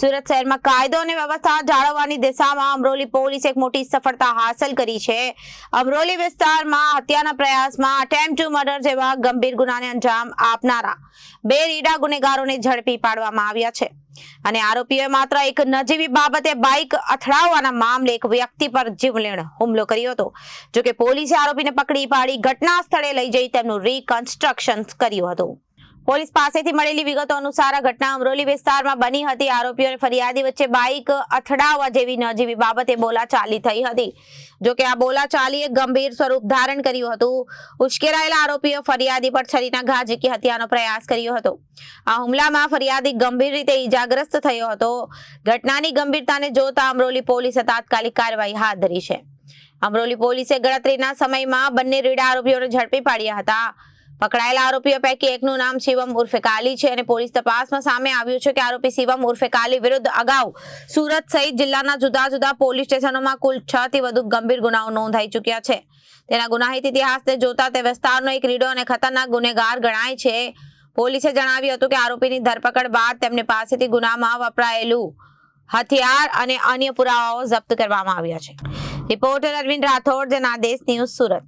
સુરત શહેરમાં કાયદો અને વ્યવસ્થા જાળવવાની દિશામાં અમરોલી પોલીસ એક મોટી સફળતા હાંસલ કરી છે. અમરોલી વિસ્તારમાં હત્યાના પ્રયાસમાં અટેમ્પ ટુ મર્ડર જેવા ગંભીર ગુનાને અંજામ આપનારા બે રીડા ગુનેગારોને ઝડપી પાડવામાં આવ્યા છે. અને આરોપીઓએ માત્ર એક નજીવી બાબતે બાઇક અથડાવવાના મામલે એક વ્યક્તિ પર જીવલેણ હુમલો કર્યો હતો. જોકે પોલીસે આરોપીને પકડી પાડી ઘટના સ્થળે લઈ જઈ તેમનું રીકન્સ્ટ્રક્શન કર્યું હતું. પોલીસ પાસેથી મળેલી વિગતો અનુસાર આ ઘટના અમરોલી વિસ્તારમાં બની હતી. આરોપીઓને ફરિયાદી વચ્ચે બાઇક અથડાવવા જેવી નજીવી બાબતે બોલાચાલી થઈ હતી. જોકે આ બોલાચાલીએ ગંભીર સ્વરૂપ ધારણ કર્યું હતું. ઉશ્કેરાયેલા આરોપીઓ ફરિયાદી પર છરીના ઘા ઝીકી હત્યાનો પ્રયાસ કર્યો હતો. આ હુમલામાં ફરિયાદી ગંભીર રીતે ઈજાગ્રસ્ત થયો હતો. ઘટનાની ગંભીરતાને જોતા અમરોલી પોલીસે તાત્કાલિક કાર્યવાહી હાથ ધરી છે. અમરોલી પોલીસે ગણતરીના સમયમાં બંને રીડા આરોપીઓને ઝડપી પાડ્યા હતા. પકડાયેલા આરોપીઓ પૈકી એકનું નામ શિવમ ઉર્ફે કાલી છે અને પોલીસ તપાસમાં સામે આવ્યું છે કે આરોપી શિવમ ઉર્ફે કાલી વિરુદ્ધ અગાઉ સુરત સહિત જિલ્લાના જુદા જુદા પોલીસ સ્ટેશનોમાં કુલ છ થી વધુ ગંભીર ગુનાઓ નોંધાઈ ચૂક્યા છે. તેના ગુનાહિત ઇતિહાસને જોતા તે વિસ્તારનો એક રીડો અને ખતરનાક ગુનેગાર ગણાય છે. પોલીસે જણાવ્યું હતું કે આરોપીની ધરપકડ બાદ તેમની પાસેથી ગુનામાં વપરાયેલું હથિયાર અને અન્ય પુરાવાઓ જપ્ત કરવામાં આવ્યા છે. Reporter Arvind Rathod, Janadesh news Surat.